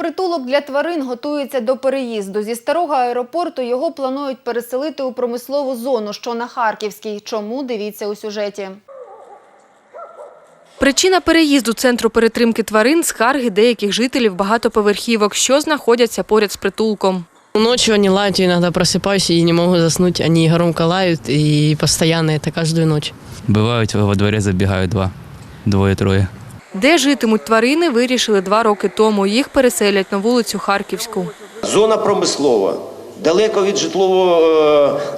Притулок для тварин готується до переїзду. Зі старого аеропорту його планують переселити у промислову зону, що на Харківській. Чому дивіться у сюжеті? Причина переїзду центру перетримки тварин – скарги деяких жителів багатоповерхівок, що знаходяться поряд з притулком. Ночью они лают, я иногда просыпаюсь и не могу заснуть. Они громко лают и постоянно это каждую ночь. Бывают во дворе забегают два, двое-трое. Де житимуть тварини, вирішили два роки тому. Їх переселять на вулицю Харківську. Зона промислова, далеко від житлового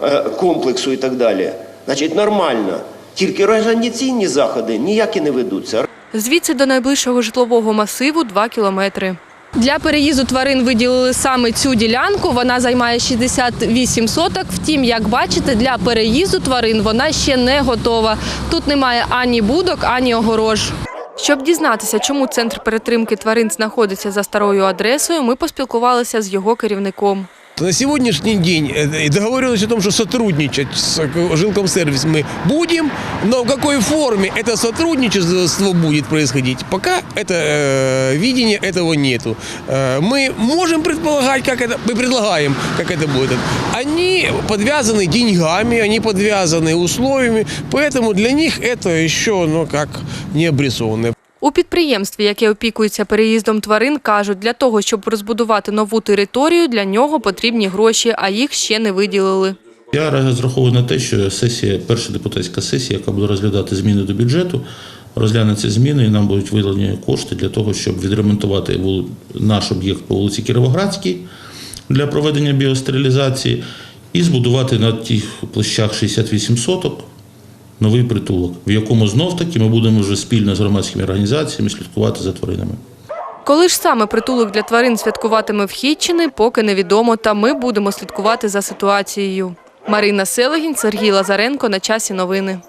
е, е, комплексу і так далі. Значить, нормально. Тільки організаційні заходи ніякі не ведуться. Звідси до найближчого житлового масиву – два кілометри. Для переїзду тварин виділили саме цю ділянку. Вона займає 68 соток. Втім, як бачите, для переїзду тварин вона ще не готова. Тут немає ані будок, ані огорож. Щоб дізнатися, чому центр перетримки тварин знаходиться за старою адресою, ми поспілкувалися з його керівником. На сегодняшний день э, договоренность о том, что сотрудничать с э, жилкомсервис мы будем, но в какой форме это сотрудничество будет происходить, пока это э, видения этого нету. Э, мы можем предполагать, как это, мы предлагаем, как это будет. Они подвязаны деньгами, они подвязаны условиями, поэтому для них это еще, ну, как не обрисованное. У підприємстві, яке опікується переїздом тварин, кажуть, для того, щоб розбудувати нову територію, для нього потрібні гроші, а їх ще не виділили. Я розраховую на те, що сесія, перша депутатська сесія, яка буде розглядати зміни до бюджету, розгляне ці зміни і нам будуть виділені кошти для того, щоб відремонтувати наш об'єкт по вулиці Кіровоградській для проведення біостерилізації і збудувати на тих площах 68 соток новий притулок, в якому знов таки ми будемо вже спільно з громадськими організаціями слідкувати за тваринами. Коли ж саме притулок для тварин святкуватиме в Хітчини, поки невідомо, та ми будемо слідкувати за ситуацією. Марина Селегін, Сергій Лазаренко. На часі новини.